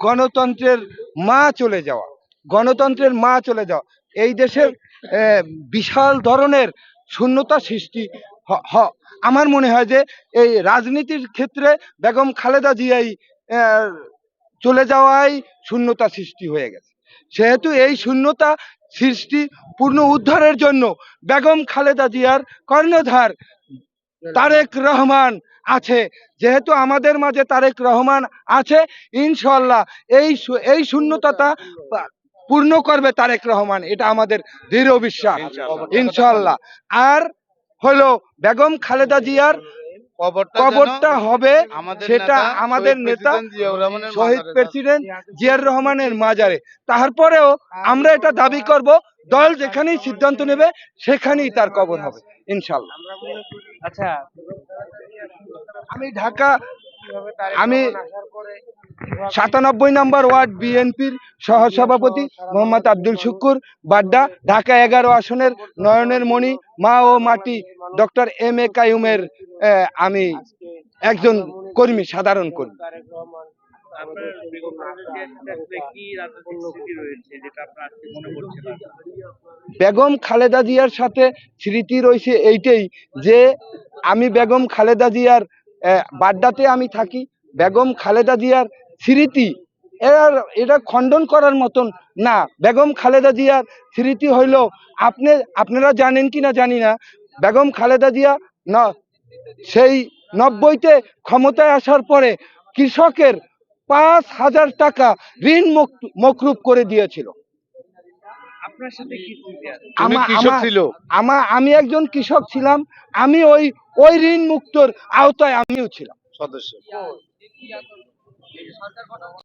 গণতন্ত্রের মা চলে যাওয়া, গণতন্ত্রের মা চলে যাওয়া। এই দেশের বিশাল ধরনের শূন্যতা সৃষ্টি হ- আমার মনে হয় যে এই রাজনীতির ক্ষেত্রে বেগম খালেদা জিয়াই চলে যাওয়াই শূন্যতা সৃষ্টি হয়ে গেছে। সেহেতু এই শূন্যতা সৃষ্টি পূর্ণ উদ্ধারের জন্য বেগম খালেদা জিয়ার কর্ণধার তারেক রহমান আছে। যেহেতু আমাদের মাঝে তারেক রহমান আছে ইনশাল্লাহ এই এই শূন্যতা পূর্ণ করবে তারেক রহমান। এটা আমাদের দৃঢ় বিশ্বাস। ইনশাল্লাহ আর হলো বেগম খালেদা জিয়ার কবরটা হবে সেটা আমাদের নেতা শহীদ প্রেসিডেন্ট জিয়ার রহমানের মাজারে। তারপরেও আমরা এটা দাবি করব দল যেখানেই সিদ্ধান্ত নেবে সেখানেই তার কবর হবে ইনশাল্লাহ আচ্ছা। আমি ঢাকা আমি সাতানব্বই নম্বর ওয়ার্ড বিএনপির সহসভাপতি মোহাম্মদ আব্দুল শুক্কুর বাড্ডা ঢাকা এগারো আসনের নয়নের মণি মা ও মাটি ডক্টর এম এ কায়ুমের আমি একজন কর্মী, সাধারণ কর্মী। বেগম খালেদা জিয়ার সাথে স্মৃতি রয়েছে এইটাই যে, আমি বেগম খালেদা জিয়ার বাড্ডাতে আমি থাকি। বেগম খালেদা জিয়ার স্মৃতি, এর, এটা খণ্ডন করার মতন না। বেগম খালেদা জিয়ার স্মৃতি হইল, আপনি, আপনারা জানেন কি না জানি না। বেগম খালেদা জিয়া না সেই নব্বইতে ক্ষমতায় আসার পরে কৃষকের পাঁচ হাজার টাকা ঋণ মুক- মকুব করে দিয়েছিল। আপনার সাথে কি স্মৃতি আছে তুমি আমা- কৃষক আমা- ছিল। আমা আমি একজন কৃষক ছিলাম আমি ওই ওই ঋণ মুক্তর আওতায় আমিও ছিলাম। সদস্য।